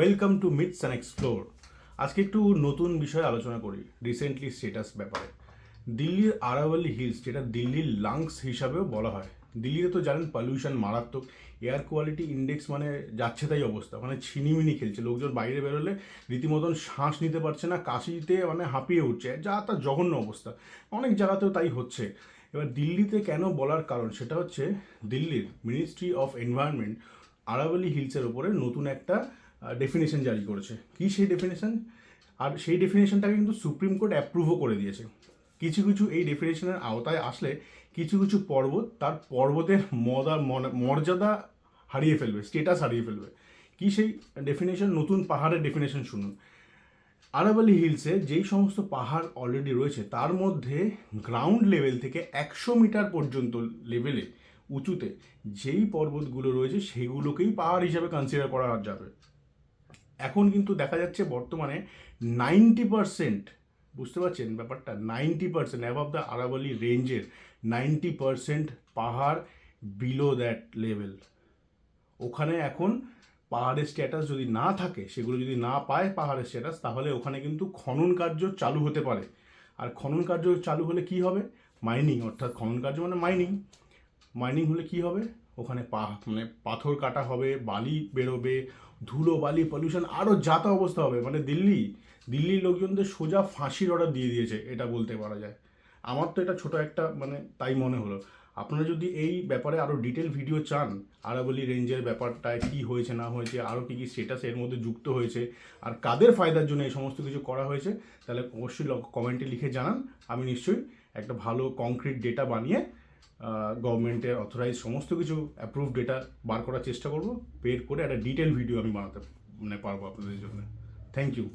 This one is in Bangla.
Welcome to meets and explore আজকে একটু নতুন বিষয়ে আলোচনা করি রিসেন্টলি স্টেটাস ব্যাপারে। দিল্লির আরাওয়ালি হিলস যেটা দিল্লির লাংস হিসাবেও বলা হয়। দিল্লিতে তো জানেন পলিউশন মারাত্মক। এয়ার কোয়ালিটি ইন্ডেক্স মানে যাচ্ছে তাই অবস্থা। মানে ছিনিমিনি খেলছে। লোকজন বাইরে বেরোলে রীতিমতন শ্বাস নিতে পারছে না, কাশিতে মানে হাঁপিয়ে উঠছে। যা তার জঘন্য অবস্থা। অনেক জায়গাতেও তাই হচ্ছে। এবার দিল্লিতে কেন বলার কারণ সেটা হচ্ছে দিল্লির মিনিস্ট্রি অফ এনভায়রনমেন্ট আরাবলি হিলসের ওপরে নতুন একটা ডেফিনেশন জারি করেছে। কী সেই ডেফিনেশন আর সেই ডেফিনেশনটাকে কিন্তু সুপ্রিম কোর্ট অ্যাপ্রুভও করে দিয়েছে। কিছু কিছু এই ডেফিনেশনের আওতায় আসলে কিছু কিছু পর্বত তার পর্বতের মদা মর্যাদা হারিয়ে ফেলবে স্টেটাস হারিয়ে ফেলবে। কি সেই ডেফিনেশন নতুন পাহাড়ের ডেফিনেশন শুনুন। আরাবালি হিলসে যেই সমস্ত পাহাড় অলরেডি রয়েছে, তার মধ্যে গ্রাউন্ড লেভেল থেকে একশো মিটার পর্যন্ত লেভেলে উঁচুতে যেই পর্বতগুলো রয়েছে, সেগুলোকেই পাহাড় হিসাবে কনসিডার করা যাবে। এখন কিন্তু দেখা যাচ্ছে বর্তমানে নাইনটি পারসেন্ট বুঝতে পারছেন ব্যাপারটা? নাইনটি পারসেন্ট অ্যাবাভ দ্য আরাবলি রেঞ্জের নাইনটি পারসেন্ট পাহাড় বিলো দ্যাট লেভেল ওখানে এখন পাহাড়ের স্ট্যাটাস যদি না থাকে, সেগুলো যদি না পায় পাহাড়ের স্ট্যাটাস তাহলে ওখানে কিন্তু খনন কার্য চালু হতে পারে। আর খনন কার্য চালু হলে কি হবে? মাইনিং অর্থাৎ খনন কার্য মানে মাইনিং মাইনিং হলে কি হবে? ওখানে পা মানে পাথর কাটা হবে, বালি বেরোবে, ধুলো, বালি পলিউশন আরও যাতা অবস্থা হবে। মানে দিল্লি, দিল্লির লোকজনদের সোজা ফাঁসির অর্ডার দিয়ে দিয়েছে, এটা বলতে পারা যায়। আমার তো এটা ছোট একটা মানে তাই মনে হলো। আপনারা যদি এই ব্যাপারে আরও ডিটেল ভিডিও চান, আরাবলি রেঞ্জের ব্যাপারটায় কী হয়েছে, না হয়েছে আরও কী কী স্টেটাস এর মধ্যে যুক্ত হয়েছে, আর কাদের ফায়দার জন্য এই সমস্ত কিছু করা হয়েছে, তাহলে অবশ্যই কমেন্টে লিখে জানান। আমি নিশ্চয়ই একটা ভালো কংক্রিট ডেটা বানিয়ে গভর্নমেন্টের অথরাইজ সমস্ত কিছু অ্যাপ্রুভ ডেটা বার করার চেষ্টা করব। বের করে একটা ডিটেল ভিডিও আমি বানাতে মানে পারব আপনাদের জন্য। Thank you